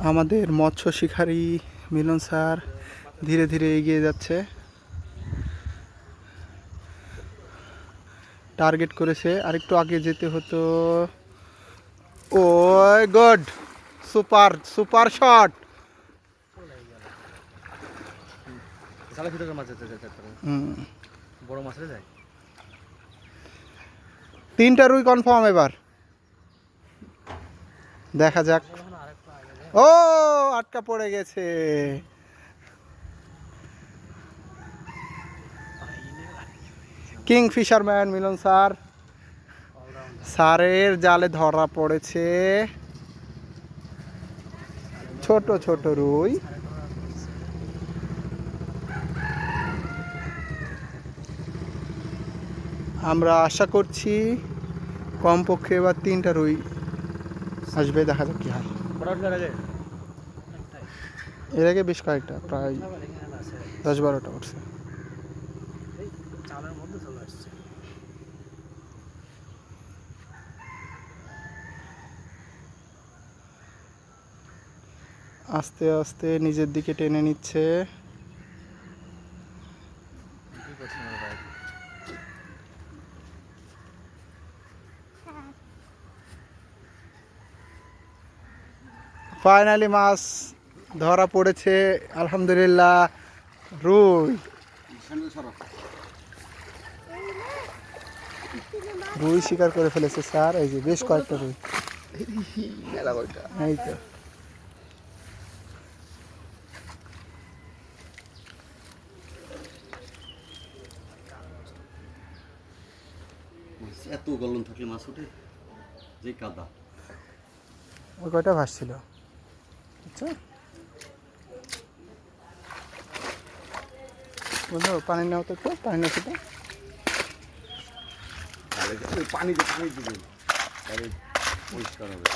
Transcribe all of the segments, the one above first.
আমাদের মৎস্য শিকারী মিলন স্যার ধীরে ধীরে এগিয়ে যাচ্ছে। টার্গেট করেছে। আরেকটু আগে যেতে হতো। Oh god! Super super shot! বড় যায় তিনটা রুই কনফার্ম এবার। দেখা যাক। ও, আটকা পড়ে গেছে। King fisherman Milon sir. স্যারের জালে ধরা পড়েছে। ছোট ছোট রুই। আমরা আশা করছি কমপক্ষে এবার তিনটা রুই আসবে, দেখা যাক কি হয়। এর আগে বেশ কয়েকটা প্রায় দশ বারোটা উঠছে চালের মধ্যে চলে আসছে। আস্তে আস্তে নিজের দিকে টেনে নিচ্ছে কি করছে আমার ভাই ফাইনালি মাছ ধরা পড়েছে আলহামদুলিল্লাহ। রুই। রুই শিকার করে ফেলেছে স্যার এই যে বেশ কয়েকটা রুই। এই তো। এত গলন থাকলে মাছ ওঠে? যে কাদা। ওই কয়টা ভাসছিল? বন্ধু পানি নাও তো একটু পানি নাও সেটা পানি দিবেন পরিষ্কার হবে।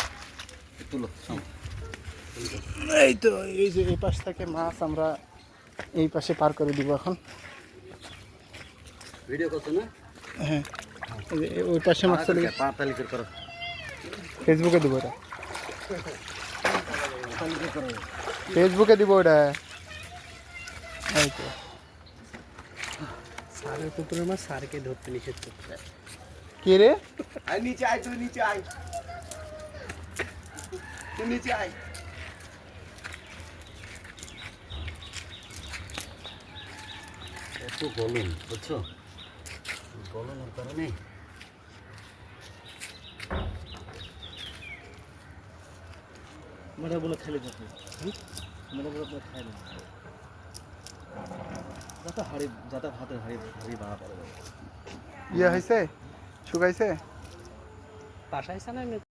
তুলো এই তো এই যে এই পাশ থেকে মাছ আমরা এই পাশে পার করে দিব এখন। ভিডিও করছ না? হ্যাঁ। এই ওই পাশে মাছ চলে ফেসবুকে দিব এটা ফেসবুকে দিব ওটা এই তো সারের পুকুরের মাছ সারকে ধরতে নিষেধ করছে কে রে আয় নিচে আয় তুই নিচে আয় তুই নিচে আয় এত গলন বুঝছো গলনের কারণে মেয়েটা বলে খেলে যাতে মেয়েটা বলে না যাতে হাড়ি যাতে হাতে হাড়ি হাড়ি বাড়া পারে ইয়ে হয়েছে শুকাইছে? পাশাইছে না